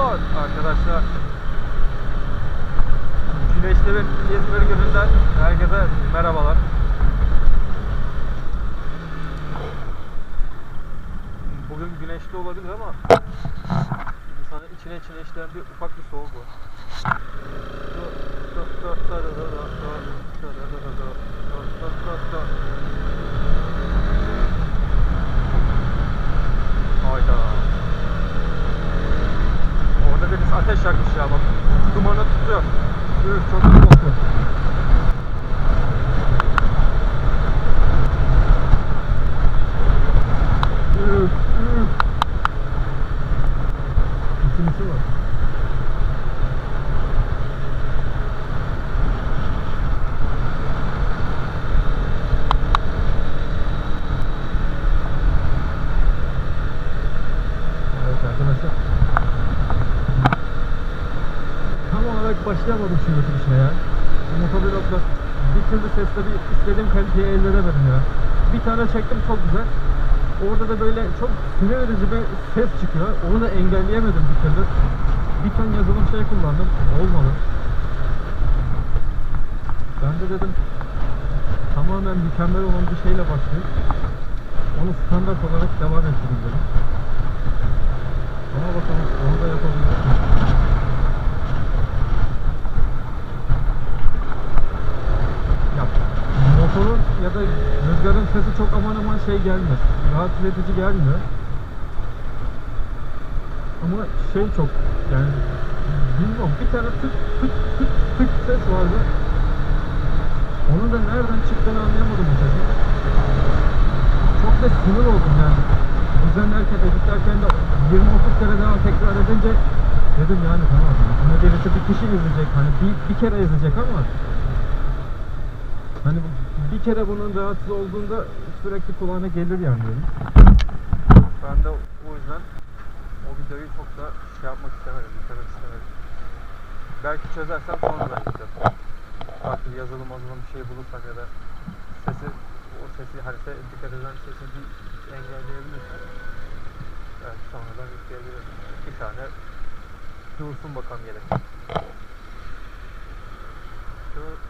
Selamlar arkadaşlar. Güneşlerin İzmir gününden herkese merhabalar. Bugün güneşli olabilir ama insanın içine içine işleyen bir ufak bir soğuk var. İkincisi var. Başlayamadım şu YouTube işine ya. Motovlogda bir türlü sesle bir istediğim kaliteyi elde edemedim ya. Bir tane çektim çok güzel. Orada da böyle çok sinir edici bir ses çıkıyor. Onu da engelleyemedim bir türlü. Bir ton yazılım şey kullandım. Olmadı. Ben de dedim tamamen mükemmel olan bir şeyle başlayıp onu standart olarak devam ettireyim dedim. Ama bakalım onu da yapabildim. Ya motorun ya da rüzgarın sesi çok şey gelmiyor. Rahatsız edici gelmiyor. Ama şey çok yani bilmiyorum bir tane tık tık tık tık ses vardı. Onun da nereden çıktığını anlayamadım bu sesin. Çok da sinir oldum yani. Düzenlerken, editlerken de 20-30 kere daha tekrar edince dedim yani tamam. Bunu birisi bir kişi izleyecek. Hani bir, bir kere izleyecek ama Hani bu- bir kere bunun rahatsız olduğunda sürekli kulağına gelir yani dedim. Ben de o yüzden o videoyu çok da şey yapmak istemedim, yüklemek istemedim. Belki çözersem sonra da yükleyeceğim. Farklı yazılım mazılım bir şey bulursak ya da sesi, o sesi se, dikkat eden sesi bir engelleyebilirsem belki sonradan yükleyebilirim. Bir tane dursun bakalım gerek. Rampa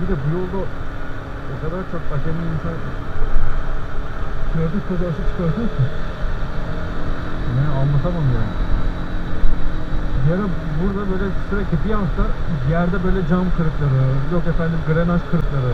Bir de bu yolda o kadar çok acemi insan trafik kazası çıkartıyor ki yani anlatamam yani. Ara burada böyle sürekli bir hafta yerde böyle cam kırıkları, yok efendim grenaj kırıkları.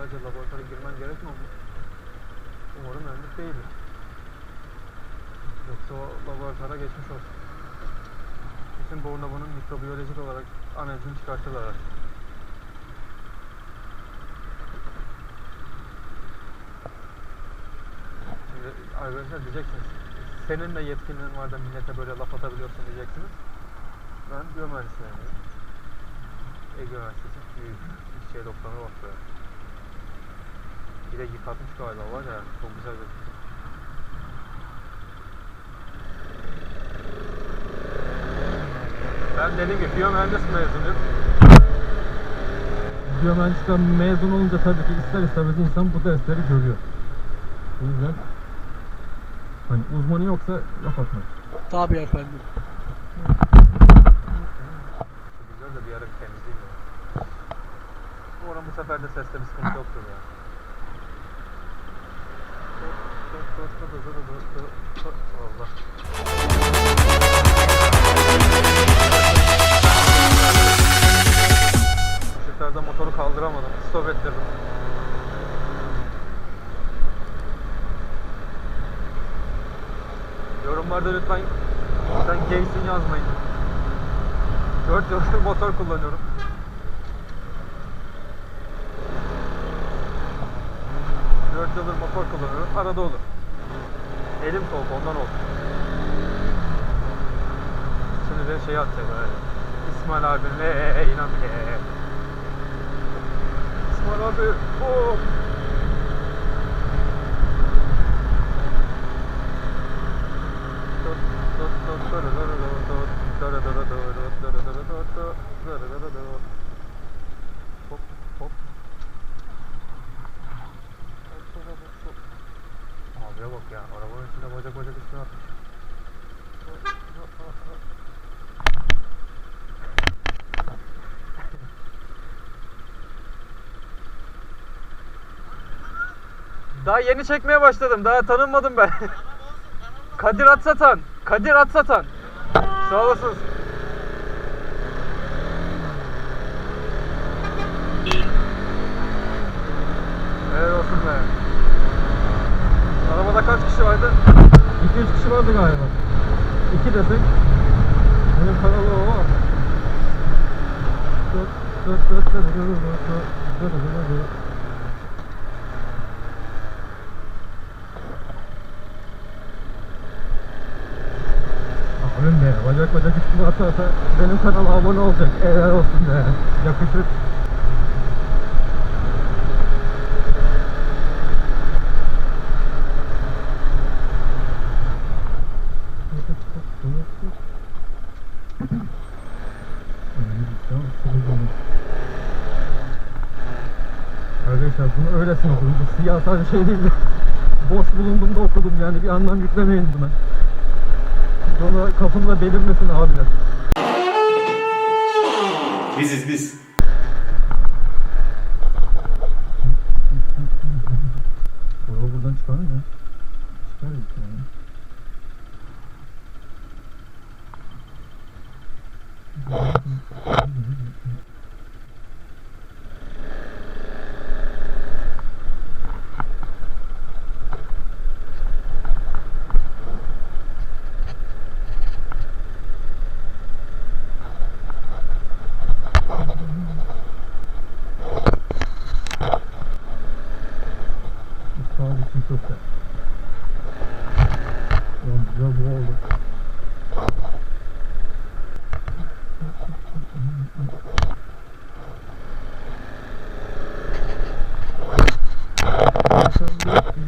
Sadece laboratuvara girmen gerekmiyor mu? Umarım önlük değildir. Yoksa o laboratuvara geçmiş olsun. Bütün Bornova'nın mikrobiyolojik olarak analizini çıkartırlar artık. Arkadaşlar diyeceksiniz, senin de yetkinliğin var da millete böyle laf atabiliyorsun diyeceksiniz. Ben biyomühendisliğim. Ege Üniversitesi büyük şey doktoruna bak be. Bir de yıkatmış galiba var ya çok güzel bir Ben dediğim gibi biyomühendis mezunuyum. biyomühendislikten mezun olunca tabii ki ister istemez insan bu dersleri görüyor. O yüzden hani uzmanı yoksa laf atmak. Tabii efendim. Güzel de bir ara bir temizleyeyim ya. Umarım bu sefer de seste bir sıkıntı yoktur ya. Işıklarda motoru kaldıramadım. Stop ettirdim. Yorumlarda lütfen sen gaysin yazmayın. 4 yıldır motor kullanıyorum. Dört yıldır motor kullanıyorum. Arada olur. Elim soğuk ondan oldu. Şimdi de şey atacak böyle. İsmail abimle e, e, inan e, e. İsmail abi oh. Ya arabanın içinde bacak bacak üstüne atmış. Daha yeni çekmeye başladım. Daha tanınmadım ben. Kadir Atsatan. Kadir Atsatan. Sağ olasınız. Helal olsun be. Arabada kaç kişi vardı? 2-3 kişi vardı galiba. 2 desek. Benim kanalı o var. Abim be, bacak bacak üstüme atarsa benim kanala abone olacak. Helal olsun be. Yakışır. Öylesine okudum. Bu siyasal bir şey değil de boş bulunduğumda okudum yani bir anlam yüklemeyin buna. Sonra kafamda belirmesin abiler. Biziz biz. Buradan çıkar mı? Çıkar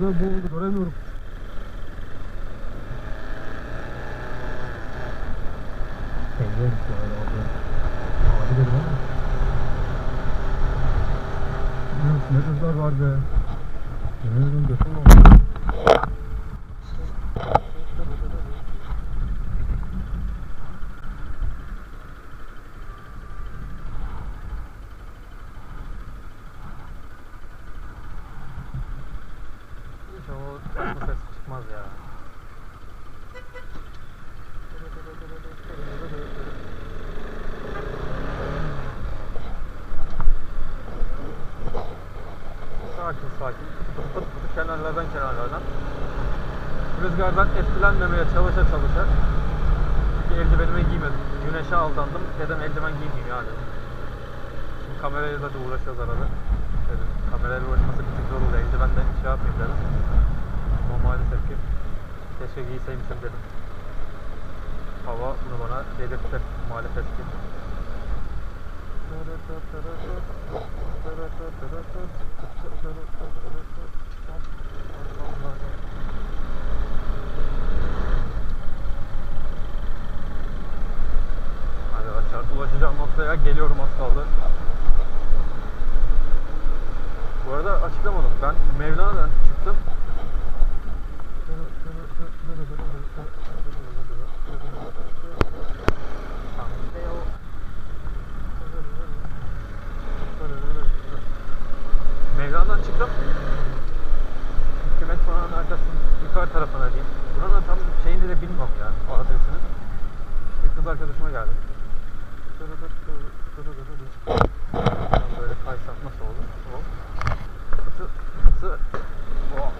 Gözler boğuldu göremiyorum. Penguin şu an abi. Abiler var mı? Yürüp ne rüzgar var be. Yemin ederim defol olmuş. Sakin. Pıt pıt pıt kenarlardan kenarlardan. Rüzgardan etkilenmemeye çalışa çalışa. Çünkü eldivenimi giymedim. Güneşe aldandım. Dedim eldiven giymeyeyim ya dedim. Şimdi kamerayla da uğraşıyoruz arada. Dedim kamerayla uğraşması bir tık zor oluyor. Eldiven de şey yapmayayım dedim. Ama maalesef ki keşke giyseymişim dedim. Hava bunu bana dedirtti maalesef ki. Arkadaşlar ulaşacağım noktaya geliyorum az kaldı. açıklamadım. Ben Mevlana'dan çıktım. Mevlana'dan tarafına diyeyim. Buranın tam şeyini de bilmiyorum ya o adresini. İşte kız arkadaşıma geldim. Ben böyle kaysam nasıl olur? Fıtı. Oh.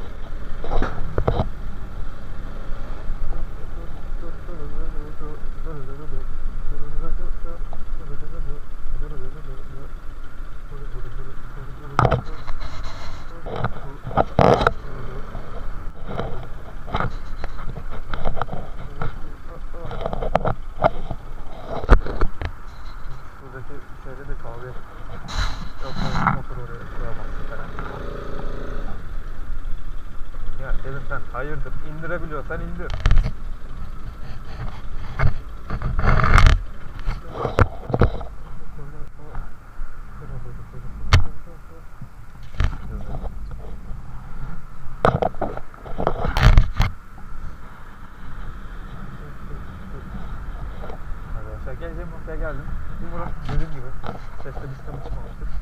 Buradaki şeyde de kahve yapma motor oraya koyamazsın falan. Ya dedim sen hayırdır indirebiliyorsan indir. Arkadaşlar geleceğim noktaya geldim. Umarım dediğim gibi sesle bir sıkıntı çıkmamıştır.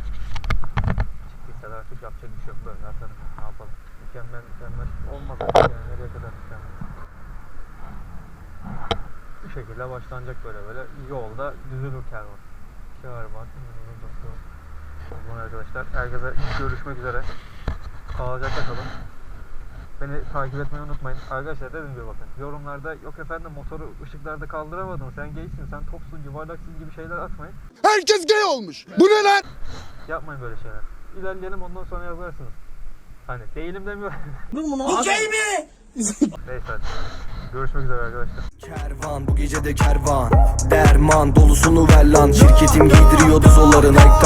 Da artık yapacak bir şey yok böyle atarım. Ne yapalım? Mükemmel mükemmel olmaz artık yani nereye kadar mükemmel. Bu şekilde başlanacak böyle böyle. Yolda düzülür kervan. Kervan. Bunu arkadaşlar herkese görüşmek üzere. Sağlıcakla kalın. Beni takip etmeyi unutmayın. Arkadaşlar dediğim gibi bakın yorumlarda yok efendim motoru ışıklarda kaldıramadın sen geysin sen topsun yuvarlaksın gibi şeyler atmayın. Herkes gay olmuş. Bu ne lan? Yapmayın böyle şeyler. İlerleyelim ondan sonra yazarsınız. Hani değilim demiyorum. Okey mi? Neyse hadi. Görüşmek üzere arkadaşlar. Kervan bu gece de kervan Derman dolusunu ver lan Şirketim giydiriyordu zollarına